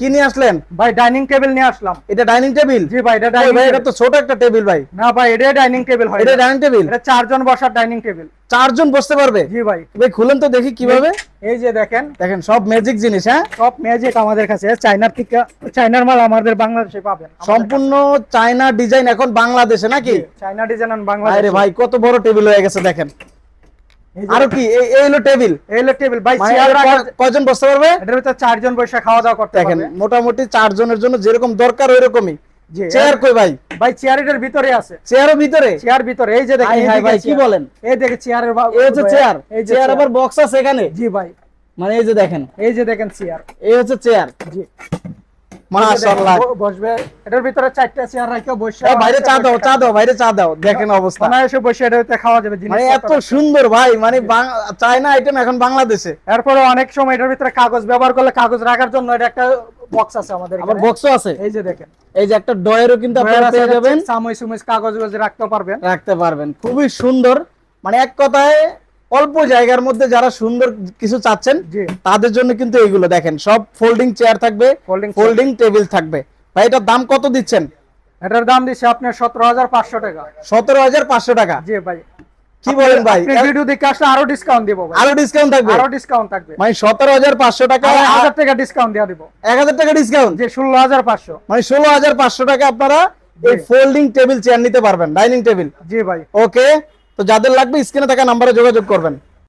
কি নিয়ে আসলেন? ভাই ডাইনিং টেবিল নিয়ে আসলাম। এটা ডাইনিং টেবিল জি ভাই এটা ভাই ডাইনিং এটা তো ছোট একটা টেবিল ভাই। না ভাই এটা ডাইনিং টেবিল হয় এটা ডাইনিং টেবিল এটা চারজন বসার ডাইনিং টেবিল চারজন বসতে পারবে? জি ভাই। ভাই খুলেন তো দেখি কীভাবে। এই যে দেখেন। দেখেন সব ম্যাজিক জিনিস হ্যাঁ? সব ম্যাজিক আমাদের কাছে। চাইনার থেকে চায়নার মাল আমাদের বাংলাদেশে পাবেন। সম্পূর্ণ চায়না ডিজাইন এখন বাংলাদেশে নাকি। চাইনা ডিজাইন আরে ভাই কত বড় টেবিল হয়ে গেছে দেখেন। আরও কি? এই হলো টেবিল। এই হলো টেবিল। ভাই মানে চেয়ার কয়জন বসতে পারবে? এটার ভিতরে চারজন বসে খাওয়া দাওয়া করতে দেখেন মোটামুটি চারজনের জন্য যেরকম দরকার ওইরকমই। চেয়ার কই ভাই? ভাই চেয়ার এটার ভিতরে আছে। চেয়ারও ভিতরে? চেয়ার ভিতরে। এই যে দেখেন হাই ভাই কি বলেন? এই দেখে চেয়ারের এই হচ্ছে চেয়ার। এই চেয়ার চেয়ার। আবার বক্স আছে এখানে? জি ভাই। মানে এই যে দেখেন। এই যে দেখেন চেয়ার। এই হচ্ছে চেয়ার। জি। মাশাআল্লাহ। বসবে। এটার ভিতরে চারটা চেয়ার রাখে বসে বাইরে চা দাও চা দাও বাইরে চা দাও। দেখেন অবস্থা। অনায়াসে বসে এটার খাওয়া যাবে মানে এত সুন্দর ভাই মানে চায়না আইটেম এখন বাংলাদেশে। এরপরে অনেক সময় এটার ভিতরে কাগজ ব্যবহার করলে কাগজ রাখার জন্য এটা একটা বক্স আছে আমাদের আবার এখানে। বক্সও আছে। এই যে দেখেন। এই যে একটা ডয়েরও কিন্তু আপনারা পেয়ে যাবেন। চামচ সুমচ কাগজ রাখতে পারবেন। রাখতে পারবেন। খুবই সুন্দর। মানে এক কথায় অল্প জায়গার মধ্যে যারা সুন্দর কিছু চাচ্ছেন তাদের জন্য কিন্তু এইগুলো দেখেন সব ফোল্ডিং চেয়ার থাকবে ফোল্ডিং টেবিল থাকবে। ভাই এটার দাম কত দিচ্ছেন? এটার দাম দিচ্ছে আপনার সতেরো হাজার পাঁচশো টাকা। সতেরো হাজার পাঁচশো টাকা। জি ভাই। কি বলেন ভাই? ভিডিও দেখে আসলে আরও ডিসকাউন্ট দিব আরও ডিসকাউন্ট থাকবে? আরও ডিসকাউন্ট থাকবে। মানে সতেরো হাজার পাঁচশো টাকা এক হাজার টাকা ডিসকাউন্ট দিয়ে দিব। এক হাজার টাকা ডিসকাউন্ট যে ষোলো হাজার পাঁচশো। মানে ষোলো হাজার পাঁচশো টাকা আপনারা এই ফোল্ডিং টেবিল চেয়ার নিতে পারবেন ডাইনিং টেবিল জি ভাই। ওকে তো যাদের লাগবে স্ক্রিনে থাকা নাম্বারে যোগাযোগ করবেন।